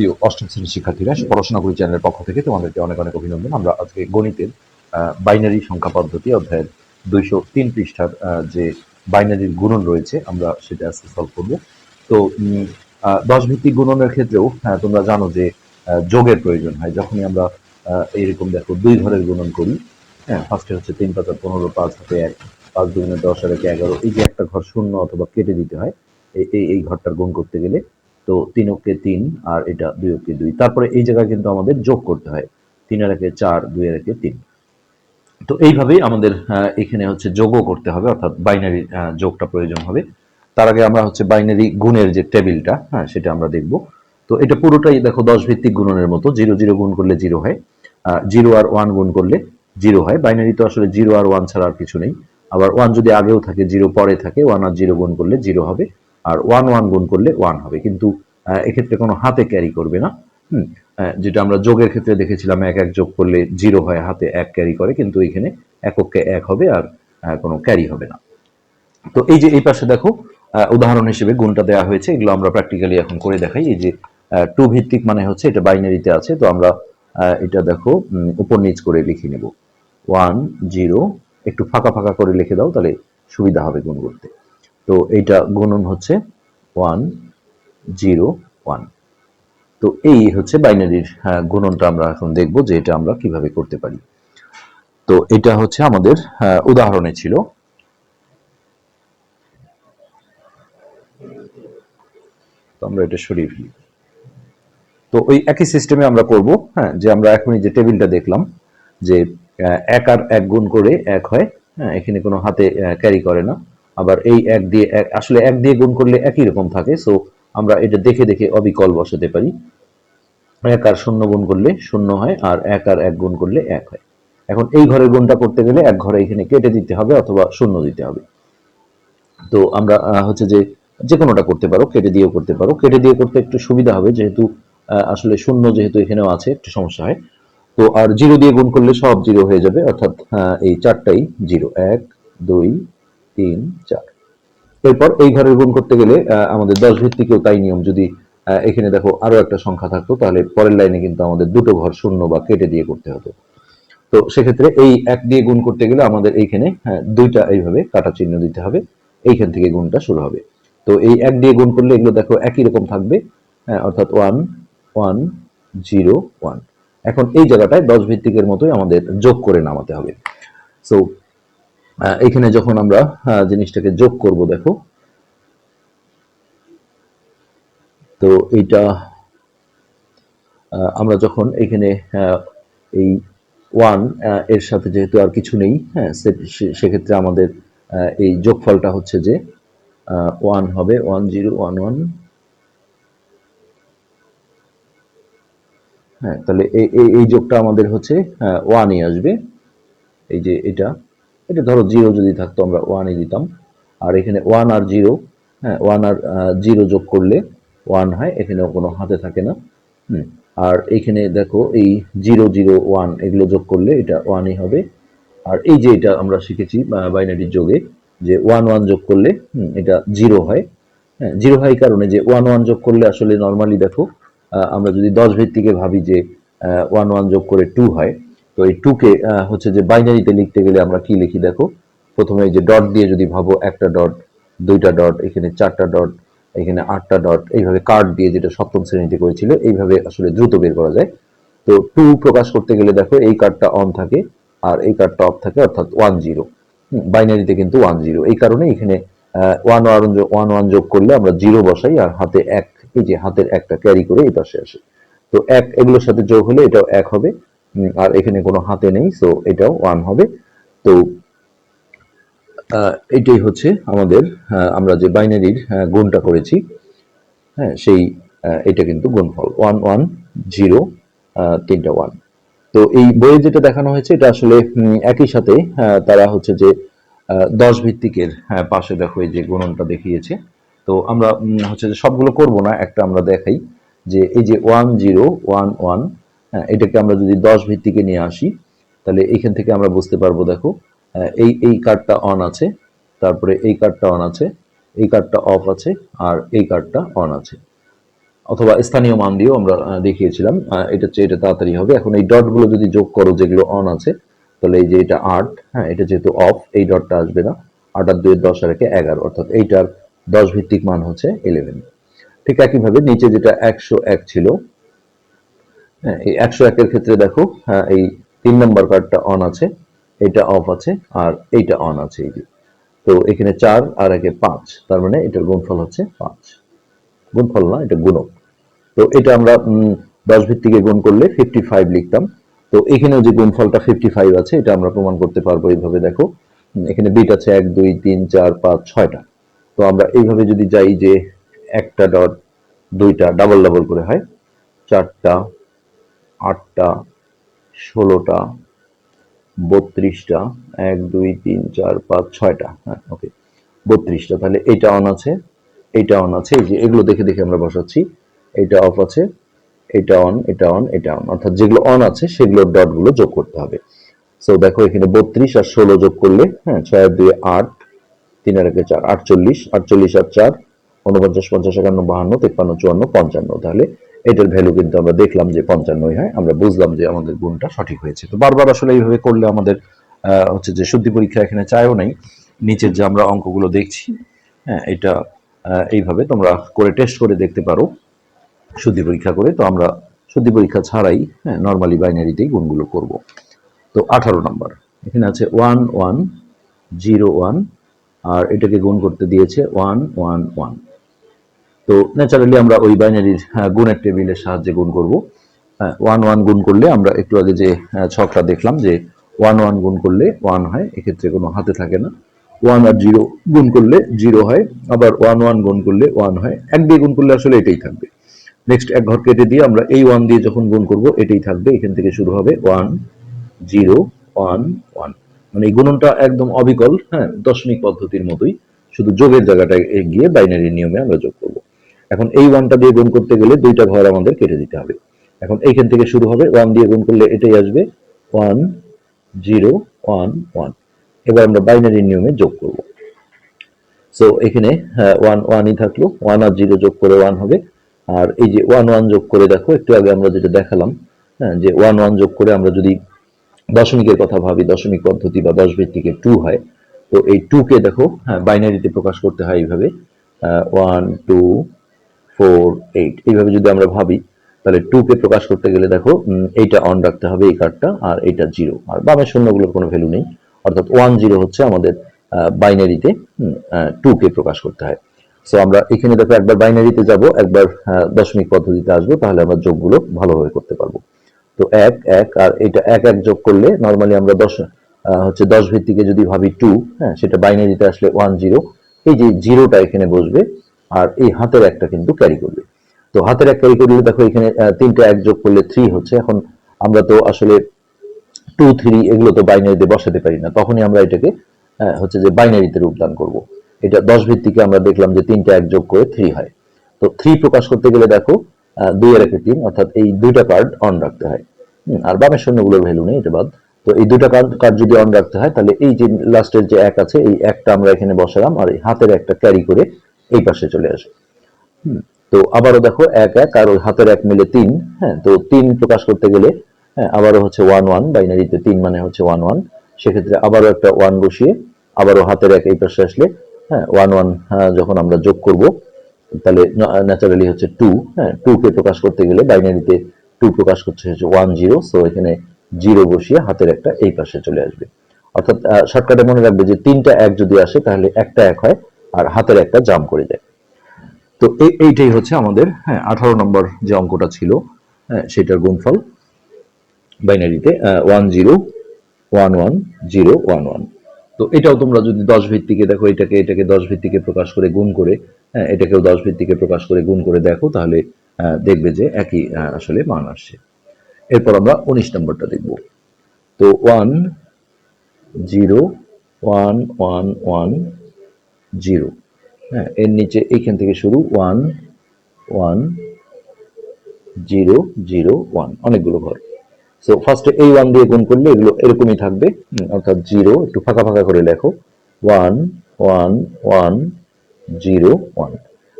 প্রিয় অষ্টম শ্রেণির শিক্ষার্থীরা পড়াশোনা করি চ্যানেলের পক্ষ থেকে তোমাদেরকে অনেক অনেক অভিনন্দন। আমরা আজকে গণিতের বাইনারি সংখ্যা পদ্ধতি অধ্যায়ের দুইশো তিন পৃষ্ঠার যে বাইনারির গুণন রয়েছে আমরা সেটা আজকে সলভ করব। তো দশ ভিত্তিক গুণনের ক্ষেত্রেও তোমরা জানো যে যোগের প্রয়োজন হয়। যখনই আমরা আহ, এইরকম দেখো দুই ঘরের গুণন করি হ্যাঁ ফার্স্টে হচ্ছে তিন পাঁচ পনেরো পাঁচ হাতে এক পাঁচ দুগুণে দশ আর একে এগারো এই যে একটা ঘর শূন্য অথবা কেটে দিতে হয় এই- এই ঘরটার গুণ করতে গেলে তো তিন অক্ষে তিন আর এটা দুই অক্ষে দুই। তারপরে এই জায়গায় কিন্তু আমাদের যোগ করতে হয়। তিন আর একে চার, দুই আর একে তিন। তো এইভাবেই আমাদের এখানে হচ্ছে যোগও করতে হবে, অর্থাৎ বাইনারি যোগটা প্রয়োজন হবে। তার আগে আমরা হচ্ছে বাইনারি গুণের যে টেবিলটা হ্যাঁ সেটা আমরা দেখব। তো এটা পুরোটাই দেখো দশ ভিত্তিক গুণনের মতো, জিরো জিরো গুণ করলে জিরো হয় জিরো আর ওয়ান গুণ করলে জিরো হয়। বাইনারি তো আসলে জিরো আর ওয়ান ছাড়া আর কিছু নেই। আবার ওয়ান যদি আগেও থাকে, জিরো পরে থাকে, ওয়ান আর জিরো গুণ করলে জিরো হবে। আর ওয়ান ওয়ান গুণ করলে ওয়ান হবে। কিন্তু এক্ষেত্রে কোনো হাতে ক্যারি করবে না। হুম যেটা আমরা যোগের ক্ষেত্রে দেখেছিলাম, এক এক যোগ করলে জিরো হয়, হাতে এক ক্যারি করে, কিন্তু এখানে এককে এক হবে আর কোনো ক্যারি হবে না। তো এই যে এই পাশে দেখো উদাহরণ হিসেবে গুণটা দেওয়া হয়েছে, এগুলো আমরা প্র্যাকটিক্যালি এখন করে দেখাই। এই যে টু ভিত্তিক মানে হচ্ছে এটা বাইনারিতে আছে, তো আমরা এটা দেখো উপর নিচ করে লিখে নেব। ওয়ান জিরো একটু ফাঁকা ফাঁকা করে লিখে দাও, তাহলে সুবিধা হবে গুণ করতে। তো এইটা গুণন হচ্ছে ওয়ান জিরো ওয়ান। তো এই হচ্ছে বাইনারির হ্যাঁ, গুণনটা আমরা এখন দেখব যে এটা আমরা কীভাবে করতে পারি। তো এটা হচ্ছে আমাদের আহ, উদাহরণে ছিল। আমরা এটা সরিয়ে ফেলি। তো ওই একই সিস্টেমে আমরা করব হ্যাঁ যে আমরা এখনই যে টেবিলটা দেখলাম যে এক আর এক গুণ করে এক হয় হ্যাঁ এখানে কোনো হাতে ক্যারি করে না। আবার এই এক দিয়ে এক, আসলে এক দিয়ে গুণ করলে একই রকম থাকে সো আমরা এটা দেখে দেখে অবিকল বসাতে পারি। এক আর শূন্য গুণ করলে শূন্য হয়, আর এক আর এক গুণ করলে এক হয়। এখন এই ঘরের গুণটা করতে গেলে এক ঘরে এখানে কেটে দিতে হবে অথবা শূন্য দিতে হবে। তো আমরা হচ্ছে যে যে কোনোটা করতে পারো, কেটে দিয়েও করতে পারো। কেটে দিয়ে করতে একটু সুবিধা হবে, যেহেতু আসলে শূন্য যেহেতু এখানেও আছে, একটু সমস্যা হয়। তো আর জিরো দিয়ে গুণ করলে সব জিরো হয়ে যাবে, অর্থাৎ এই চারটাই জিরো। এক, দুই তিন চার। এরপর এই ঘরের গুণ করতে গেলে আমাদের দশ ভিত্তিকেও তাই নিয়ম। যদি এখানে দেখো আরও একটা সংখ্যা থাকতো তাহলে পরের লাইনে কিন্তু আমাদের দুটো ঘর শূন্য বা কেটে দিয়ে করতে হতো। তো সেক্ষেত্রে এই এক দিয়ে গুণ করতে গেলে আমাদের এইখানে হ্যাঁ, দুইটা এইভাবে কাটা চিহ্ন দিতে হবে। এইখান থেকে গুণটা শুরু হবে। তো এই এক দিয়ে গুণ করলে এগুলো দেখো একই রকম থাকবে হ্যাঁ, অর্থাৎ ওয়ান ওয়ান জিরো ওয়ান। এখন এই জায়গাটায় দশ ভিত্তিকের মতোই আমাদের যোগ করে নামাতে হবে। সো এখানে যখন আমরা জিনিসটাকে যোগ করব, দেখো। তো এইটা আমরা যখন এখানে এই ওয়ানের সাথে যেহেতু আর কিছু নেই হ্যাঁ সেক্ষেত্রে আমাদের এই যোগফলটা হচ্ছে যে ওয়ান হবে, ওয়ান জিরো, ওয়ান ওয়ান। হ্যাঁ তাহলে এই যোগটা আমাদের হচ্ছে ওয়ানই আসবে। এই যে এটা এটা ধরো জিরো যদি থাকতো, আমরা ওয়ানই দিতাম। আর এখানে ওয়ান আর জিরো হ্যাঁ ওয়ান আর জিরো যোগ করলে ওয়ান হয়, এখানেও কোনো হাতে থাকে না। হুম, আর এখানে দেখো এই জিরো জিরো ওয়ান এগুলো যোগ করলে এটা ওয়ানই হবে। আর এই যে এটা আমরা শিখেছি বাইনারি যোগে, যে ওয়ান ওয়ান যোগ করলে এটা জিরো হয়। হ্যাঁ জিরো হয় কারণে যে ওয়ান ওয়ান যোগ করলে আসলে নর্মালি দেখো আমরা যদি দশ ভিত্তিকে ভাবি যে ওয়ান ওয়ান যোগ করে টু হয় তো এই টুকে হচ্ছে যে বাইনারিতে লিখতে গেলে আমরা কি লিখি দেখো? প্রথমে যে ডট দিয়ে যদি ভাবো একটা ডট দুইটা ডট এখানে চারটা ডট এখানে আটটা ডট এইভাবে কার্ড দিয়ে যেটা সপ্তম শ্রেণীতে করেছিল, এইভাবে আসলে দ্রুত বের করা যায়। তো টু প্রকাশ করতে গেলে দেখো এই কার্ডটা অন থাকে আর এই কার্ডটা অফ থাকে, অর্থাৎ ওয়ান জিরো বাইনারিতে কিন্তু ওয়ান জিরো এই কারণে এখানে ওয়ান ওয়ান ওয়ান ওয়ান যোগ করলে আমরা জিরো বসাই আর হাতে এক, এই যে হাতের একটা ক্যারি করে এই পাশে আসে। তো এক এগুলোর সাথে যোগ হলে এটাও এক হবে। আর এখানে কোনো হাতে নেই সো এটাও ওয়ান হবে। তো এটাই হচ্ছে আমাদের আমরা যে বাইনারির গুণটা করেছি হ্যাঁ সেই এটা কিন্তু গুণফল। ওয়ান ওয়ান জিরো তিনটা ওয়ান তো এই বইয়ে যেটা দেখানো হয়েছে এটা আসলে একই সাথে তারা হচ্ছে যে দশ ভিত্তিকের হ্যাঁ, পাশে দেখো এই যে গুণনটা দেখিয়েছে। তো আমরা হচ্ছে যে সবগুলো করব না একটা আমরা দেখাই যে এই যে ওয়ান জিরো ওয়ান ওয়ান হ্যাঁ এটাকে আমরা যদি দশ ভিত্তিকে নিয়ে আসি, তাহলে এইখান থেকে আমরা বুঝতে পারব, দেখো এই এই কার্ডটা অন আছে, তারপরে এই কার্ডটা অন আছে, এই কার্ডটা অফ আছে, আর এই কার্ডটা অন আছে। অথবা স্থানীয় মান দিয়েও আমরা দেখিয়েছিলাম এটা চেয়ে এটা তাড়াতাড়ি হবে। এখন এই ডটগুলো যদি যোগ করো, যেগুলো অন আছে, তাহলে এই যে এটা আট হ্যাঁ এটা যেহেতু অফ এই ডটটা আসবে না। আট আর দুই দশ আর একে এগারো, অর্থাৎ এইটার দশ ভিত্তিক মান হচ্ছে ইলেভেন ঠিক একইভাবে নিচে যেটা একশো এক ছিল হ্যাঁ এই একশো একের ক্ষেত্রে দেখো হ্যাঁ এই তিন নম্বর কার্ডটা অন আছে এটা অফ আছে, আর এইটা অন আছে এই যে। তো এখানে চার আর একে পাঁচ, তার মানে এটার গুণফল হচ্ছে পাঁচ। গুণফল না, এটা গুণক। তো এটা আমরা দশ ভিত্তিকে গুণ করলে ফিফটি ফাইভ লিখতাম। তো এখানেও যে গুণফলটা ফিফটি ফাইভ আছে, এটা আমরা প্রমাণ করতে পারব এইভাবে, দেখো। এখানে বিট আছে এক, দুই, তিন, চার, পাঁচ, ছয়টা। তো আমরা এইভাবে যদি যাই যে একটা ডট দুইটা ডাবল ডাবল করে হয়, চারটা আটটা, ষোলোটা, বত্রিশটা, এক, দুই, তিন, চার, পাঁচ, ছয়টা। হ্যাঁ ওকে বত্রিশটা, তাহলে এইটা অন আছে এইটা অন আছে, এই যে এগুলো দেখে দেখে আমরা বসাচ্ছি এইটা অফ আছে, এটা অন এটা অন এটা অন অর্থাৎ যেগুলো অন আছে, সেগুলোর ডটগুলো যোগ করতে হবে। সো দেখো এখানে বত্রিশ আর ষোলো যোগ করলে হ্যাঁ ছয় আর দুই আট, তিন আর একে চার, আটচল্লিশ আটচল্লিশ আর চার উনপঞ্চাশ পঞ্চাশ, একান্ন, বাহান্ন, তিপ্পান্ন, চুয়ান্ন, পঞ্চান্ন। তাহলে এটার ভ্যালু কিন্তু আমরা দেখলাম যে পঞ্চান্নই হয়। আমরা বুঝলাম যে আমাদের গুণটা সঠিক হয়েছে। তো বারবার আসলে এইভাবে করলে আমাদের হচ্ছে যে শুদ্ধি পরীক্ষা এখানে চায়ও নাই। নিচের যে আমরা অঙ্কগুলো দেখছি হ্যাঁ এটা এইভাবে তোমরা করে টেস্ট করে দেখতে পারো। শুদ্ধি পরীক্ষা করে তো আমরা শুদ্ধি পরীক্ষা ছাড়াই হ্যাঁ নর্মালি বাইনারিতেই গুণগুলো করব। তো আঠারো নম্বর, এখানে আছে ওয়ান ওয়ান জিরো ওয়ান আর এটাকে গুণ করতে দিয়েছে ওয়ান ওয়ান ওয়ান তো ন্যাচারালি আমরা ওই বাইনারির গুণের টেবিলের সাহায্যে গুণ করব। ওয়ান ওয়ান গুণ করলে আমরা একটু আগে যে আহ, ছকটা দেখলাম যে ওয়ান ওয়ান গুণ করলে ওয়ান হয় এক্ষেত্রে কোনো হাতে থাকে না। ওয়ান আর জিরো গুণ করলে জিরো হয় আবার ওয়ান ওয়ান গুণ করলে ওয়ান হয়। এক দিয়ে গুণ করলে আসলে এটাই থাকবে। নেক্সট এক ঘর কেটে দিয়ে আমরা এই ওয়ান দিয়ে যখন গুণ করব এটাই থাকবে। এখান থেকে শুরু হবে ওয়ান জিরো ওয়ান ওয়ান মানে এই গুণনটা একদম অবিকল হ্যাঁ দশমিক পদ্ধতির মতোই। শুধু যোগের জায়গাটায় গিয়ে বাইনারি নিয়মে আমরা যোগ করব। এখন এই ওয়ানটা দিয়ে গুণ করতে গেলে দুইটা ঘর আমাদের কেটে দিতে হবে। এখন এইখান থেকে শুরু হবে ওয়ান দিয়ে গুণ করলে এটাই আসবে ওয়ান জিরো ওয়ান ওয়ান এবার আমরা বাইনারি নিয়মে যোগ করব। সো এখানে ওয়ান ওয়ানই থাকল ওয়ান আর জিরো যোগ করে ওয়ান হবে। আর এই যে ওয়ান ওয়ান যোগ করে দেখো, একটু আগে আমরা যেটা দেখালাম হ্যাঁ যে ওয়ান ওয়ান যোগ করে আমরা যদি দশমিকের কথা ভাবি, দশমিক পদ্ধতি বা দশ ভিত্তিকে টু হয়, তো এই টুকে দেখো হ্যাঁ বাইনারিতে প্রকাশ করতে হয় এইভাবে ওয়ান টু ফোর এইট এইভাবে যদি আমরা ভাবি, তাহলে টু কে প্রকাশ করতে গেলে দেখো এইটা অন রাখতে হবে এই কার্ডটা আর এইটা জিরো আর বামের শূন্যগুলোর কোনো ভ্যালু নেই। অর্থাৎ ওয়ান জিরো হচ্ছে আমাদের বাইনারিতে টু কে প্রকাশ করতে হয়। সো আমরা এখানে দেখো একবার বাইনারিতে যাব, একবার দশমিক পদ্ধতিতে আসব, তাহলে আমরা যোগগুলো ভালোভাবে করতে পারব। তো এক এক, আর এটা এক এক যোগ করলে নর্মালি আমরা দশ হচ্ছে দশ ভিত্তিকে যদি ভাবি টু হ্যাঁ সেটা বাইনারিতে আসলে ওয়ান জিরো এই যে জিরোটা এখানে বসবে আর এই হাতের একটা কিন্তু ক্যারি করবে তো হাতের এক ক্যারি করলে দেখো এখানে তিনটা এক যোগ করলে থ্রি হচ্ছে। এখন আমরা তো আসলে টু থ্রি এগুলো তো বাইনারিতে বসাতে পারি না। তখনই আমরা এটাকে হচ্ছে যে বাইনারিতে রূপদান করব। এটা দশ ভিত্তিকে আমরা দেখলাম যে তিনটা এক যোগ করে থ্রি হয়। তো থ্রি প্রকাশ করতে গেলে দেখো দুই আর একে তিন, অর্থাৎ এই দুইটা কার্ড অন রাখতে হয়। আর বামের শূন্যগুলোর ভ্যালু নেই, এটা বাদ। তো এই দুইটা কার্ড কার্ড যদি অন রাখতে হয়, তাহলে এই যে লাস্টের যে এক আছে, এই একটা আমরা এখানে বসালাম, আর এই হাতের একটা ক্যারি করে এই পাশে চলে আসে। তো আবারও দেখো এক এক, আর হাতের এক মিলে তিন হ্যাঁ তো তিন প্রকাশ করতে গেলে হ্যাঁ আবারও হচ্ছে ওয়ান ওয়ান বাইনারিতে তিন মানে হচ্ছে ওয়ান ওয়ান সেক্ষেত্রে আবারও একটা ওয়ান বসিয়ে আবারও হাতের এক এই পাশে আসলে হ্যাঁ ওয়ান ওয়ান যখন আমরা যোগ করব, তাহলে ন্যাচারালি হচ্ছে টু হ্যাঁ টু কে প্রকাশ করতে গেলে বাইনারিতে টু প্রকাশ করছে হচ্ছে ওয়ান জিরো সো এখানে জিরো বসিয়ে হাতের একটা এই পাশে চলে আসবে। অর্থাৎ শর্টকাটে মনে রাখবে যে তিনটা এক যদি আসে, তাহলে একটা এক হয় আর হাতের একটা জাম করে যায় তো এইটাই হচ্ছে আমাদের হ্যাঁ আঠারো নম্বর যে অঙ্কটা ছিল হ্যাঁ সেটার গুণফল বাইনারিতে one zero one one zero one one তো এটাও তোমরা যদি দশ ভিত্তিকে দেখো, এটাকে এটাকে দশ ভিত্তিকে প্রকাশ করে গুণ করে হ্যাঁ এটাকেও দশ ভিত্তিকে প্রকাশ করে গুণ করে দেখো, তাহলে দেখবে যে একই আসলে মান আসছে। এরপর আমরা উনিশ নম্বরটা দেখব। তো one zero one one one zero. হ্যাঁ এর নিচে এইখান থেকে শুরু, one one, zero zero, one, অনেকগুলো ঘর। সো ফার্স্টে এই ওয়ান দিয়ে গুণ করলে এগুলো এরকমই থাকবে। অর্থাৎ জিরো, একটু ফাঁকা ফাঁকা করে লেখো। One one one, zero, one.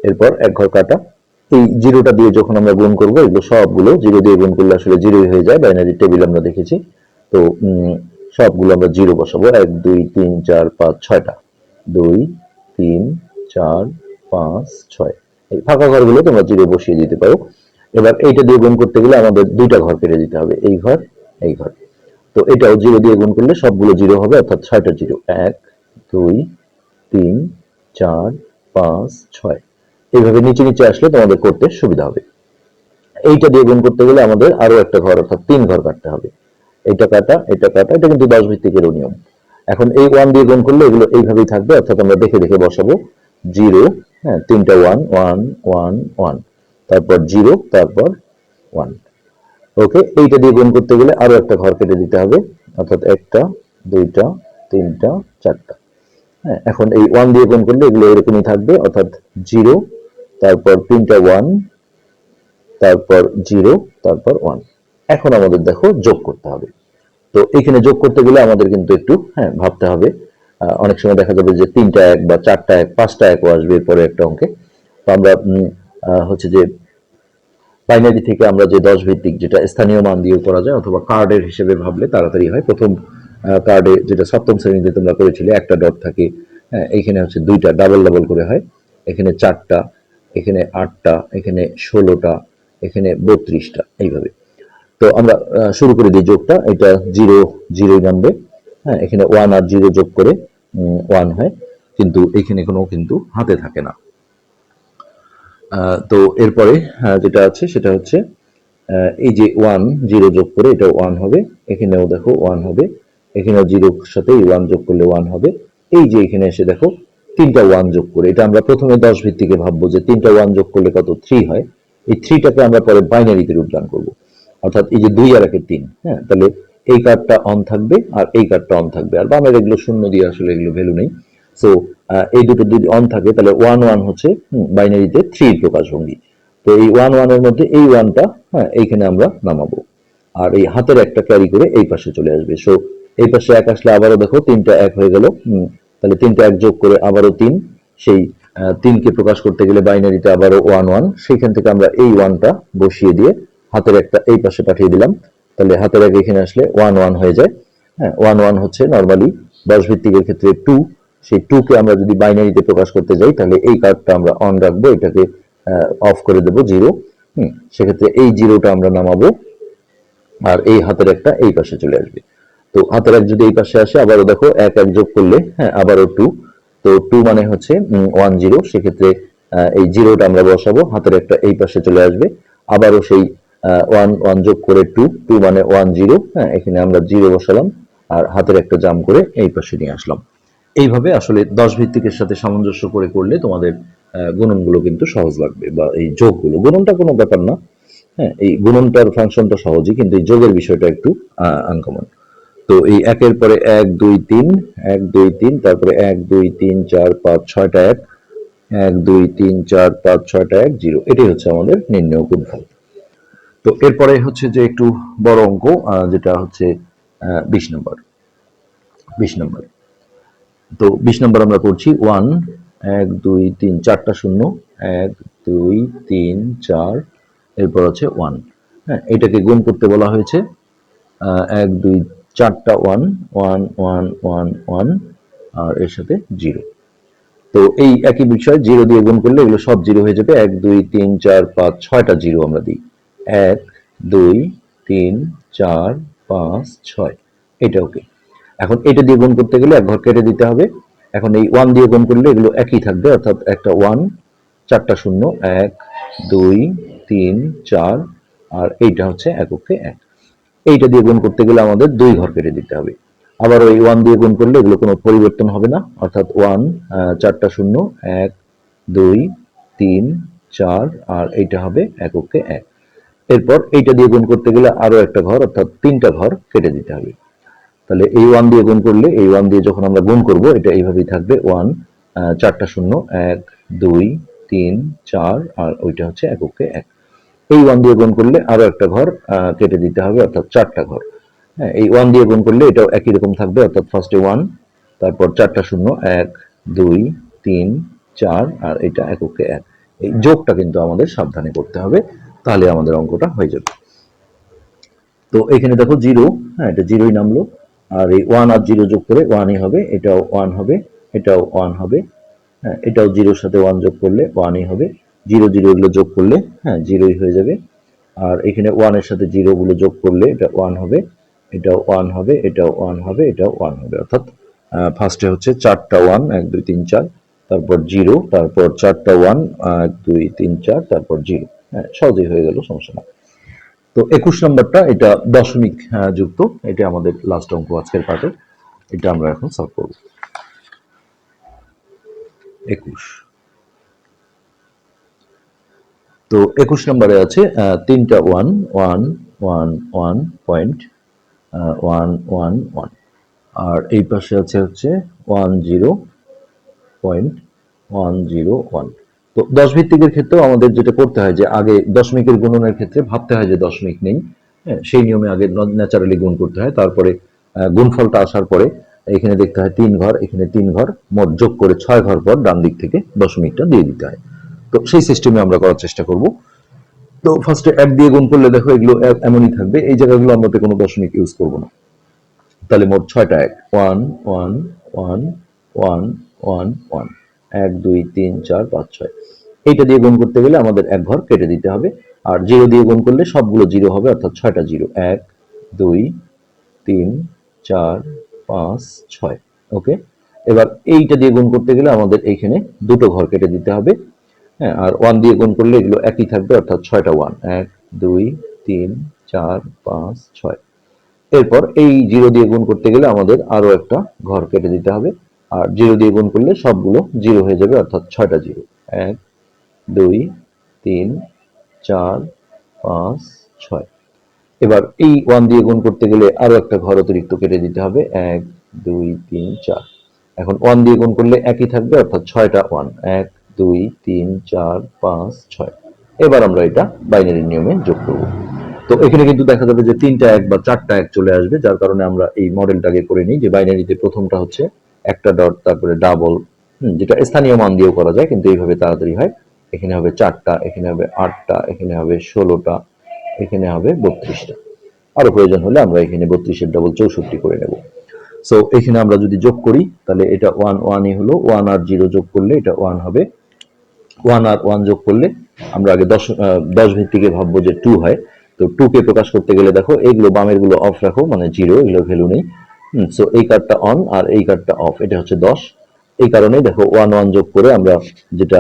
এরপর এক ঘর কাটা। এই জিরোটা দিয়ে যখন আমরা গুণ করব, এগুলো সবগুলো জিরো দিয়ে গুণ করলে আসলে জিরোই হয়ে যায় বাইনারি টেবিল আমরা দেখেছি। তো সবগুলো আমরা জিরো বসাবো। এক, দুই, তিন, চার, পাঁচ, ছয়টা। দুই তিন, চার, পাঁচ, ছয়। এই ফাঁকা ঘরগুলো তোমরা জিরো বসিয়ে দিতে পারো। এবার এইটা দিয়ে গুণ করতে গেলে আমাদের দুইটা ঘর কেটে দিতে হবে। এই ঘর এই ঘর। তো এটাও জিরো দিয়ে গুণ করলে সবগুলো জিরো হবে, অর্থাৎ ছয়টা জিরো। এক, দুই, তিন, চার, পাঁচ, ছয়। এইভাবে নিচে নিচে আসলে তোমাদের করতে সুবিধা হবে। এইটা দিয়ে গুণ করতে গেলে আমাদের আরও একটা ঘর, অর্থাৎ তিন ঘর কাটতে হবে। এটা কাটা এটা কাটা, এটা কিন্তু দশ ভিত্তিকের নিয়ম। এখন এই ওয়ান দিয়ে গুণ করলে এগুলো এইভাবেই থাকবে, অর্থাৎ আমরা দেখে দেখে বসাবো। জিরো হ্যাঁ তিনটা ওয়ান ওয়ান ওয়ান ওয়ান তারপর জিরো, তারপর ওয়ান ওকে, এইটা দিয়ে গুণ করতে গেলে আরও একটা ঘর কেটে দিতে হবে, অর্থাৎ একটা, দুইটা, তিনটা, চারটা। হ্যাঁ এখন এই ওয়ান দিয়ে গুণ করলে এগুলো এরকমই থাকবে, অর্থাৎ জিরো, তারপর তিনটা ওয়ান তারপর জিরো, তারপর ওয়ান এখন আমাদের দেখো যোগ করতে হবে। তো এখানে যোগ করতে গেলে আমাদের কিন্তু একটু হ্যাঁ ভাবতে হবে। অনেক সময় দেখা যাবে যে তিনটা এক বা চারটা এক, পাঁচটা একও আসবে এরপরে একটা অঙ্কে। তো আমরা হচ্ছে যে বাইনারি থেকে আমরা যে দশ ভিত্তিক যেটা স্থানীয় মান দিয়েও করা যায় অথবা কার্ডের হিসেবে ভাবলে তাড়াতাড়ি হয়। প্রথম কার্ডে যেটা সপ্তম শ্রেণীতে তোমরা করেছিলে, একটা ডট থাকে হ্যাঁ এখানে হচ্ছে দুইটা ডাবল ডাবল করে হয়। এখানে চারটা, এখানে আটটা, এখানে ষোলোটা, এখানে বত্রিশটা, এইভাবে। তো আমরা শুরু করে দিই যোগটা। এটা জিরো জিরো নামবে হ্যাঁ এখানে ওয়ান আর জিরো যোগ করে ওয়ান হয়। কিন্তু এখানে কোনো কিন্তু হাতে থাকে না। তো এরপরে যেটা আছে সেটা হচ্ছে এই যে ওয়ান জিরো যোগ করে এটা ওয়ান হবে। এখানেও দেখো ওয়ান হবে। এখানেও জিরোর সাথে ওয়ান যোগ করলে ওয়ান হবে। এই যে এখানে এসে দেখো, তিনটা ওয়ান যোগ করে। এটা আমরা প্রথমে দশ ভিত্তিকে ভাববো যে তিনটা ওয়ান যোগ করলে কত? থ্রি হয়। এই থ্রিটাকে আমরা পরে বাইনারিতে রূপদান করব। অর্থাৎ এই যে দুই আর একের তিন হ্যাঁ তাহলে এই কার্ডটা অন থাকবে আর এই কার্ডটা অন থাকবে। আর বামের এগুলো শূন্য দিয়ে আসলে এগুলো ভ্যালু নেই। সো এই দুটো যদি অন থাকে, তাহলে ওয়ান ওয়ান হচ্ছে বাইনারিতে থ্রি প্রকাশভঙ্গি। তো এই ওয়ান ওয়ানের মধ্যে এই ওয়ানটা হ্যাঁ এইখানে আমরা নামাবো। আর এই হাতের একটা ক্যারি করে এই পাশে চলে আসবে। সো এই পাশে এক আসলে আবারও দেখো, তিনটা এক হয়ে গেল তাহলে তিনটা এক যোগ করে আবারও তিন। সেই তিনকে প্রকাশ করতে গেলে বাইনারিতে আবারও ওয়ান ওয়ান সেখান থেকে আমরা এই ওয়ানটা বসিয়ে দিয়ে হাতের একটা এই পাশে পাঠিয়ে দিলাম। তাহলে হাতের এক এখানে আসলে ওয়ান ওয়ান হয়ে যায়। হ্যাঁ ওয়ান ওয়ান হচ্ছে নর্মালি দশ ভিত্তিকের ক্ষেত্রে টু সেই টু কে আমরা যদি বাইনারিতে প্রকাশ করতে যাই, তাহলে এই কার্ডটা আমরা অন রাখব, এটাকে অফ করে দেবো জিরো হুম, সেক্ষেত্রে এই জিরোটা আমরা নামাবো, আর এই হাতের একটা এই পাশে চলে আসবে। তো হাতের এক যদি এই পাশে আসে, আবারও দেখো এক এক যোগ করলে হ্যাঁ আবারও টু তো টু মানে হচ্ছে ওয়ান জিরো সেক্ষেত্রে এই জিরোটা আমরা বসাবো, হাতের একটা এই পাশে চলে আসবে। আবারও সেই ওয়ান ওয়ান যোগ করে টু টু মানে ওয়ান জিরো হ্যাঁ এখানে আমরা জিরো বসালাম, আর হাতের একটা জাম করে এই পাশে নিয়ে আসলাম। এইভাবে আসলে দশ ভিত্তিকের সাথে সামঞ্জস্য করে করলে তোমাদের গুণনগুলো কিন্তু সহজ লাগবে, বা এই যোগগুলো। গুণনটা কোনো ব্যাপার না হ্যাঁ এই গুণনটার ফাংশনটা সহজই, কিন্তু এই যোগের বিষয়টা একটু আনকমন তো এই একের পরে এক, দুই, তিন, এক, দুই, তিন, তারপরে এক, দুই, তিন, চার, পাঁচ, ছয়টা এক এক, দুই, তিন, চার, পাঁচ, ছয়টা এক জিরো এটাই হচ্ছে আমাদের নির্ণয় গুণফল। তো এরপরে হচ্ছে যে একটু বড় অঙ্ক যেটা হচ্ছে বিশ নম্বর। বিশ নম্বর। তো বিশ নম্বর আমরা করছি ওয়ান, এক, দুই, তিন, চারটা শূন্য। এক, দুই, তিন, চার, এরপর আছে ওয়ান। হ্যাঁ এটাকে গুণ করতে বলা হয়েছে। এক, দুই, চারটা one one one one one, আর এর সাথে জিরো। তো এই একই বিষয়, জিরো দিয়ে গুণ করলে এগুলো সব জিরো হয়ে যাবে। এক, দুই, তিন, চার, পাঁচ, ছয়টা জিরো আমরা দিই। এক, দুই, তিন, চার, পাঁচ, ছয়। এটা ওকে এখন এটা দিয়ে গুণ করতে গেলে এক ঘর কেটে দিতে হবে। এখন এই ওয়ান দিয়ে গুণ করলে এগুলো একই থাকবে, অর্থাৎ একটা ওয়ান চারটা শূন্য, এক, দুই, তিন, চার, আর এইটা হচ্ছে এককে এক। এইটা দিয়ে গুণ করতে গেলে আমাদের দুই ঘর কেটে দিতে হবে। আবার ওই ওয়ান দিয়ে গুণ করলে এগুলো কোনো পরিবর্তন হবে না, অর্থাৎ ওয়ান চারটা শূন্য, এক, দুই, তিন, চার, আর এইটা হবে এককে এক। এরপর এইটা দিয়ে গুণ করতে গেলে আরও একটা ঘর, অর্থাৎ তিনটা ঘর কেটে দিতে হবে। তাহলে এই ওয়ান দিয়ে গুণ করলে, এই ওয়ান দিয়ে যখন আমরা গুণ করব, এটা এইভাবেই থাকবে ওয়ান চারটা শূন্য, এক, দুই, তিন, চার, আর ওইটা হচ্ছে এককে এক। এই ওয়ান দিয়ে গুণ করলে আরও একটা ঘর কেটে দিতে হবে, অর্থাৎ চারটা ঘর। হ্যাঁ এই ওয়ান দিয়ে গুণ করলে এটাও একই রকম থাকবে, অর্থাৎ ফার্স্টে ওয়ান তারপর চারটা শূন্য, এক, দুই, তিন, চার, আর এটা এককে এক। এই যোগটা কিন্তু আমাদের সাবধানে করতে হবে। তাহলে আমাদের অঙ্কটা হয়ে যাবে। তো এখানে দেখো জিরো হ্যাঁ এটা জিরোই নামলো। আর এই ওয়ান আর জিরো যোগ করে ওয়ানই হবে, এটাও ওয়ান হবে, এটাও ওয়ান হবে হ্যাঁ এটাও জিরোর সাথে ওয়ান যোগ করলে ওয়ানই হবে। জিরো জিরো এগুলো যোগ করলে হ্যাঁ জিরোই হয়ে যাবে। আর এখানে ওয়ানের সাথে জিরোগুলো যোগ করলে এটা ওয়ান হবে, এটাও ওয়ান হবে, এটাও ওয়ান হবে, এটাও ওয়ান হবে। অর্থাৎ ফার্স্টে হচ্ছে চারটা ওয়ান এক, দুই, তিন, চার, তারপর জিরো, তারপর চারটা ওয়ান এক, দুই, তিন, চার, তারপর জিরো। সহজেই হয়ে গেল, সমস্যা না তো একুশ নম্বরটা, এটা দশমিক যুক্ত। এটা আমাদের লাস্ট অঙ্ক আজকের পার্টে এটা আমরা এখন সলভ করব। একুশ। তো একুশ নম্বরে আছে তিনটা one one one one point one one one আর এই পাশে আছে হচ্ছে one zero point one zero one তো দশ ভিত্তিকের ক্ষেত্রেও আমাদের যেটা করতে হয় যে আগে দশমিকের গুণনের ক্ষেত্রে ভাবতে হয় যে দশমিক নেই হ্যাঁ, সেই নিয়মে আগে ন্যাচারালি গুণ করতে হয় তারপরে গুণফলটা আসার পরে এখানে দেখতে হয় তিন ঘর এখানে তিন ঘর মোট যোগ করে ছয় ঘর পর ডান দিক থেকে দশমিকটা দিয়ে দিতে হয়। তো সেই সিস্টেমে আমরা করার চেষ্টা করব। তো ফার্স্টে এক দিয়ে গুণ করলে দেখো এগুলো এমনই থাকবে এই জায়গাগুলো আমরা কোনো দশমিক ইউজ করব না। তাহলে মোট ছয়টা এক one one one one one one এক, দুই, তিন, চার, পাঁচ, ছয়। এইটা দিয়ে গুণ করতে গেলে আমাদের এক ঘর কেটে দিতে হবে। আর জিরো দিয়ে গুণ করলে সবগুলো জিরো হবে, অর্থাৎ ছয়টা জিরো। এক, দুই, তিন, চার, পাঁচ, ছয়। ওকে? এবার এইটা দিয়ে গুণ করতে গেলে আমাদের এইখানে দুটো ঘর কেটে দিতে হবে। হ্যাঁ আর ওয়ান দিয়ে গুণ করলে এগুলো একই থাকবে, অর্থাৎ ছয়টা ওয়ান। এক, দুই, তিন, চার, পাঁচ, ছয়। এরপর এই জিরো দিয়ে গুণ করতে গেলে আমাদের আরও একটা ঘর কেটে দিতে হবে। আর জিরো দিয়ে গুণ করলে সবগুলো জিরো হয়ে যাবে, অর্থাৎ ছয়টা জিরো এক, দুই, তিন, চার, পাঁচ, ছয়। এবার এই ওয়ান দিয়ে গুণ করতে গেলে আরও একটা ঘর অতিরিক্ত কেটে দিতে হবে। এক, দুই, তিন, চার। এখন ওয়ান দিয়ে গুণ করলে একই থাকবে, অর্থাৎ ছয়টা ওয়ান এক, দুই, তিন, চার, পাঁচ, ছয়। এবার আমরা এটা বাইনারি নিয়মে যোগ করব। তো এখানে কিন্তু দেখা যাবে যে তিনটা এক বা চারটা এক চলে আসবে, যার কারণে আমরা এই মডেলটাকে করে নিই যে বাইনারিতে প্রথমটা হচ্ছে একটা ডট তারপরে ডাবল যেটা স্থানীয় মান দিয়েও করা যায়, কিন্তু এইভাবে তাড়াতাড়ি হয়। এখানে হবে চারটা, এখানে হবে আটটা, এখানে হবে ষোলোটা, এখানে হবে বত্রিশটা। আরও প্রয়োজন হলে আমরা এখানে বত্রিশের ডবল চৌষট্টি করে নেব। সো এখানে আমরা যদি যোগ করি, তাহলে এটা ওয়ান ওয়ানই হলো ওয়ান আর জিরো যোগ করলে এটা ওয়ান হবে। ওয়ান আর ওয়ান যোগ করলে আমরা আগে দশ দশ ভিত্তিকে ভাববো যে টু হয়। তো টু কে প্রকাশ করতে গেলে দেখো এইগুলো বামেরগুলো অফ রাখো মানে জিরো এগুলো ভ্যালু নেই। সো এই কার্ডটা অন আর এই কার্ডটা অফ এটা হচ্ছে দশ। এই কারণে দেখো ওয়ান ওয়ান যোগ করে আমরা যেটা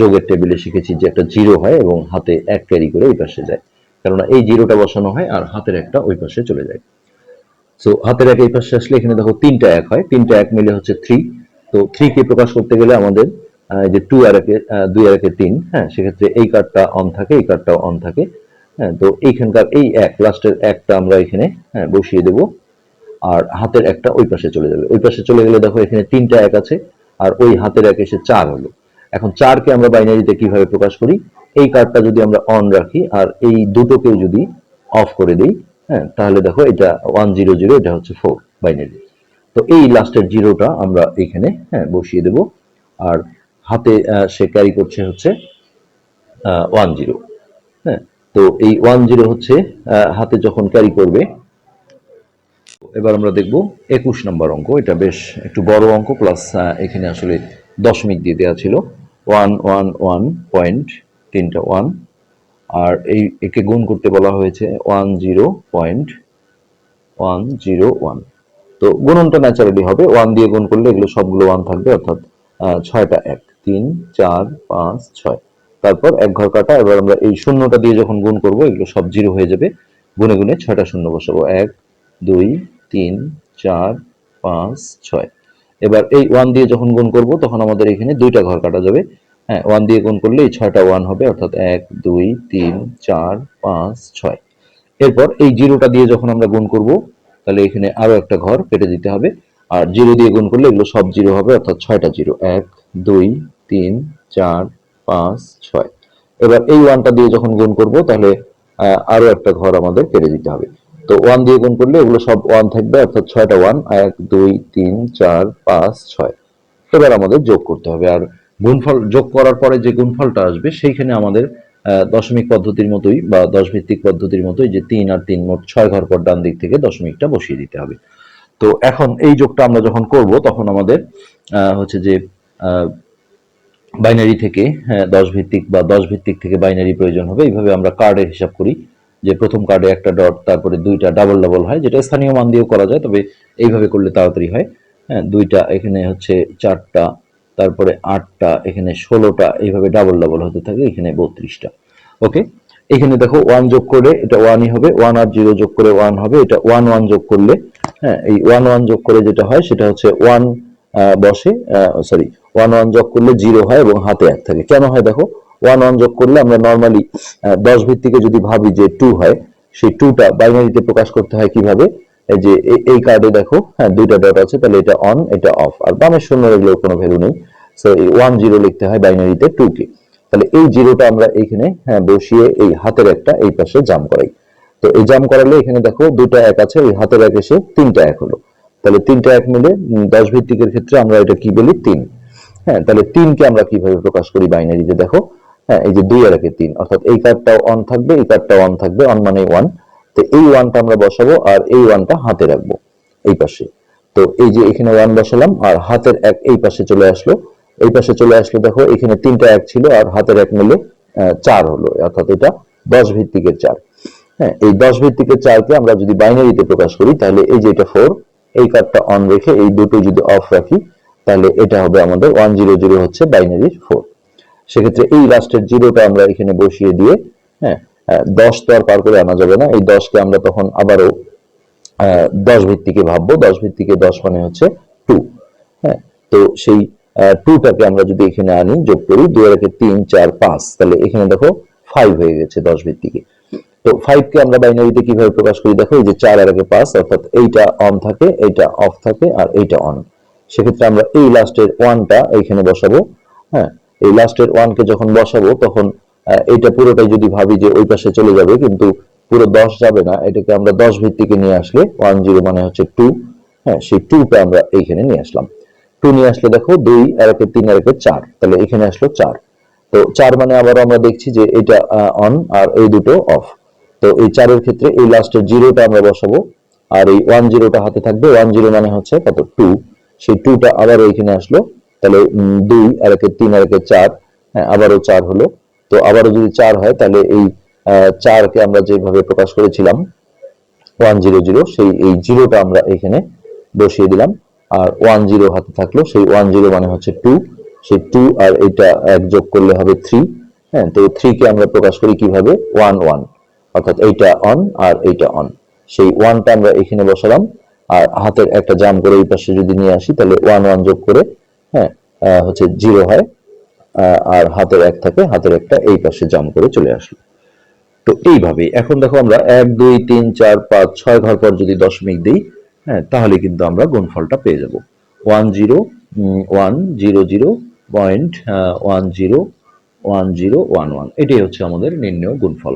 যোগের টেবিলে শিখেছি যে একটা জিরো হয় এবং হাতে এক ক্যারি করে ওই পাশে যায়। কেননা এই জিরোটা বসানো হয় আর হাতের একটা ওই পাশে চলে যায়। সো হাতের এক এই পাশে আসলে এখানে দেখো তিনটা এক হয়। তিনটা এক মিলে হচ্ছে থ্রি তো থ্রি কে প্রকাশ করতে গেলে আমাদের যে টু আর একে দুই আর একে তিন হ্যাঁ সেক্ষেত্রে এই কার্ডটা অন থাকে, এই কার্ডটাও অন থাকে। হ্যাঁ তো এইখানকার এই এক লাস্টের একটা আমরা এখানে হ্যাঁ বসিয়ে দেব। আর হাতের একটা ওই পাশে চলে যাবে। ওই পাশে চলে গেলে দেখো এখানে তিনটা এক আছে, আর ওই হাতের এক এসে চার হলো। এখন চারকে আমরা বাইনারিতে কীভাবে প্রকাশ করি? এই কার্ডটা যদি আমরা অন রাখি, আর এই দুটোকে যদি অফ করে দিই হ্যাঁ তাহলে দেখো এটা ওয়ান জিরো জিরো এটা হচ্ছে ফোর বাইনারি তো এই লাস্টের জিরোটা আমরা এখানে হ্যাঁ বসিয়ে দেব। আর হাতে সে ক্যারি করছে হচ্ছে ওয়ান জিরো হ্যাঁ তো এই ওয়ান জিরো হচ্ছে হাতে যখন ক্যারি করবে এবার আমরা দেখব একুশ নম্বর অঙ্ক। এটা বেশ একটু বড় অঙ্ক প্লাস এখানে আসলে দশমিক দিয়ে দেওয়া ছিল। ওয়ান ওয়ান ওয়ান পয়েন্ট তিনটা ওয়ান আর এই, একে গুণ করতে বলা হয়েছে one zero point one zero one তো গুণনটা ন্যাচারালি হবে। ওয়ান দিয়ে গুণ করলে এগুলো সবগুলো ওয়ান থাকবে, অর্থাৎ ছয়টা এক। তিন, চার, পাঁচ, ছয়। তারপর এক ঘর কাটা, এবার আমরা এই শূন্যটা দিয়ে যখন গুণ করব, এগুলো সব জিরো হয়ে যাবে। গুনে গুনে ছয়টা শূন্য বসাবো। এক, দুই তিন চার পাঁচ ছয়। এবার এই ওয়ান দিয়ে যখন গুণ করব তখন আমাদের এখানে দুইটা ঘর কাটা যাবে। হ্যাঁ ওয়ান দিয়ে গুণ করলে এই ছয়টা ওয়ান হবে অর্থাৎ এক দুই তিন চার পাঁচ ছয়। এরপর এই জিরোটা দিয়ে যখন আমরা গুণ করব তাহলে এখানে আরও একটা ঘর কেটে দিতে হবে। আর জিরো দিয়ে গুণ করলে এগুলো সব জিরো হবে অর্থাৎ ছয়টা জিরো। এক দুই তিন চার পাঁচ ছয়। এবার এই ওয়ানটা দিয়ে যখন গুণ করব তাহলে আহ, আরও একটা ঘর আমাদের কেটে দিতে হবে। তো ওয়ান দিয়ে গুণ করলে এগুলো সব ওয়ান থাকবে অর্থাৎ ছয়টা ওয়ান এক দুই তিন চার পাঁচ ছয়। এবার আমাদের যোগ করতে হবে। আর গুণফল যোগ করার পরে যে গুণফলটা আসবে সেইখানে আমাদের দশমিক পদ্ধতির মতোই বা দশ ভিত্তিক পদ্ধতির মতোই যে তিন আর তিন মোট ছয় ঘর পর ডান দিক থেকে দশমিকটা বসিয়ে দিতে হবে। তো এখন এই যোগটা আমরা যখন করব তখন আমাদের হচ্ছে যে বাইনারি থেকে হ্যাঁ, দশ ভিত্তিক বা দশ ভিত্তিক থেকে বাইনারি প্রয়োজন হবে। এইভাবে আমরা কার্ডের হিসাব করি। যে প্রথম কার্ডে একটা ডট তারপরে দুইটা ডাবল ডাবল হয়, যেটা স্থানীয় মান দিয়েও করা যায়, তবে এইভাবে করলে তাড়াতাড়ি হয়। হ্যাঁ দুইটা এখানে হচ্ছে চারটা, তারপরে আটটা, এখানে ষোলোটা, এইভাবে ডাবল ডাবল হতে থাকে, এখানে বত্রিশটা। ওকে এখানে দেখো ওয়ান যোগ করে এটা ওয়ানই হবে ওয়ান আর জিরো যোগ করে ওয়ান হবে, এটা ওয়ান ওয়ান যোগ করলে হ্যাঁ এই ওয়ান ওয়ান যোগ করে যেটা হয়, সেটা হচ্ছে ওয়ান বসে সরি ওয়ান ওয়ান যোগ করলে জিরো হয় এবং হাতে এক থাকে। কেন হয় দেখো? ওয়ান ওয়ান যোগ করলে আমরা নর্মালি দশ ভিত্তিকে যদি ভাবি যে টু হয়, সেই টুটা বাইনারিতে প্রকাশ করতে হয় কীভাবে? যে এই কার্ডে দেখো হ্যাঁ দুইটা ডট আছে, তাহলে এটা অন এটা অফ আর বামের শূন্য এগুলোর কোনো ভ্যালু নেই। সো এই ওয়ান জিরো লিখতে হয় বাইনারিতে টু কে। তাহলে এই জিরোটা আমরা এইখানে হ্যাঁ বসিয়ে এই হাতের একটা এই পাশে জাম করাই। তো এই জাম করালে এখানে দেখো দুটো এক আছে, ওই হাতের এক এসে তিনটা এক হলো। তাহলে তিনটা এক মিলে দশ ভিত্তিকের ক্ষেত্রে আমরা এটা কি বলি? তিন। হ্যাঁ তাহলে তিনকে আমরা কীভাবে প্রকাশ করি বাইনারিতে দেখো হ্যাঁ এই যে দুই আর একে তিন, অর্থাৎ এই কার্ডটাও অন থাকবে, এই কার্ডটাও অন থাকবে অন মানে ওয়ান তো এই ওয়ানটা আমরা বসাবো আর এই ওয়ানটা হাতে রাখব এই পাশে। তো এই যে এখানে ওয়ান বসালাম আর হাতের এক এই পাশে চলে আসলো। এই পাশে চলে আসলো, দেখো, এখানে তিনটা এক ছিল আর হাতের এক মিলে চার হলো, অর্থাৎ এটা দশ ভিত্তিকের চার। হ্যাঁ এই দশ ভিত্তিকের চারকে আমরা যদি বাইনারিতে প্রকাশ করি, তাহলে এই যে এটা ফোর এই কার্ডটা অন রেখে এই দুটো যদি অফ রাখি, তাহলে এটা হবে আমাদের ওয়ান জিরো জিরো হচ্ছে বাইনারির ফোর সেক্ষেত্রে এই লাস্টের জিরোটা আমরা এখানে বসিয়ে দিয়ে হ্যাঁ দশ তো আর পার করে আনা যাবে না। এই দশকে আমরা তখন আবারও দশ ভিত্তিকে ভাববো। দশ ভিত্তিকে দশ মানে হচ্ছে টু হ্যাঁ। তো সেই টুটাকে আমরা যদি এখানে আনি, যোগ করি, দুই একে তিন, চার, পাঁচ, তাহলে এখানে দেখো ফাইভ হয়ে গেছে দশ ভিত্তিকে। তো ফাইভ কে আমরা বাইনারিতে কীভাবে প্রকাশ করি? দেখো এই যে চার আর একে পাঁচ, অর্থাৎ এইটা অন থাকে, এইটা অফ থাকে, আর এইটা অন সেক্ষেত্রে আমরা এই লাস্টের ওয়ানটা এইখানে বসাবো হ্যাঁ। এই লাস্টের ওয়ানকে যখন বসাবো, তখন এইটা পুরোটাই যদি ভাবি যে ওই পাশে চলে যাবে, কিন্তু পুরো দশ যাবে না, এটাকে আমরা দশ ভিত্তিকে নিয়ে আসলে ওয়ান জিরো মানে হচ্ছে টু হ্যাঁ সেই টুটা আমরা এইখানে নিয়ে আসলাম। টু নিয়ে আসলে দেখো, দুই, আর একে তিন, আর একে চার, তাহলে এখানে আসলো চার। তো চার মানে আবার আমরা দেখছি যে এটা অন আর এই দুটো অফ তো এই চারের ক্ষেত্রে এই লাস্টের জিরোটা আমরা বসাবো, আর এই ওয়ান জিরোটা হাতে থাকবে। ওয়ান জিরো মানে হচ্ছে কত? টু সেই টুটা আবার এইখানে আসলো তাহলে দুই আর একে তিন আর একে চার হ্যাঁ আবারও চার হলো। তো আবারও যদি চার হয়, তাহলে এই চারকে আমরা যেভাবে প্রকাশ করেছিলাম ওয়ান জিরো জিরো সেই এই জিরোটা আমরা এখানে বসিয়ে দিলাম। আর ওয়ান জিরো হাতে থাকল, সেই ওয়ান জিরো মানে হচ্ছে টু সেই টু আর এটা এক যোগ করলে হবে থ্রি হ্যাঁ তো থ্রিকে আমরা প্রকাশ করি কীভাবে? ওয়ান ওয়ান অর্থাৎ এইটা অন আর এইটা অন সেই ওয়ানটা আমরা এখানে বসালাম, আর হাতের একটা জাম করে এই পাশে যদি নিয়ে আসি, তাহলে ওয়ান ওয়ান যোগ করে হ্যাঁ হচ্ছে জিরো হয় আর হাতের এক থাকে, হাতের একটা এই পাশে জাম করে চলে আসলো। তো এইভাবে এখন দেখো আমরা এক, দুই, তিন, চার, পাঁচ, ছয় ঘর পর যদি দশমিক দিই হ্যাঁ তাহলে কিন্তু আমরা গুণফলটা পেয়ে যাব। One zero one zero zero point one zero one zero one one এটাই হচ্ছে আমাদের নির্ণয় গুণফল।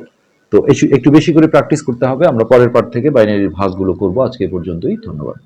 তো একটু বেশি করে প্র্যাকটিস করতে হবে, আমরা পরের পার্ট থেকে বাইনারির ভাগগুলো করব। আজকে পর্যন্তই, ধন্যবাদ।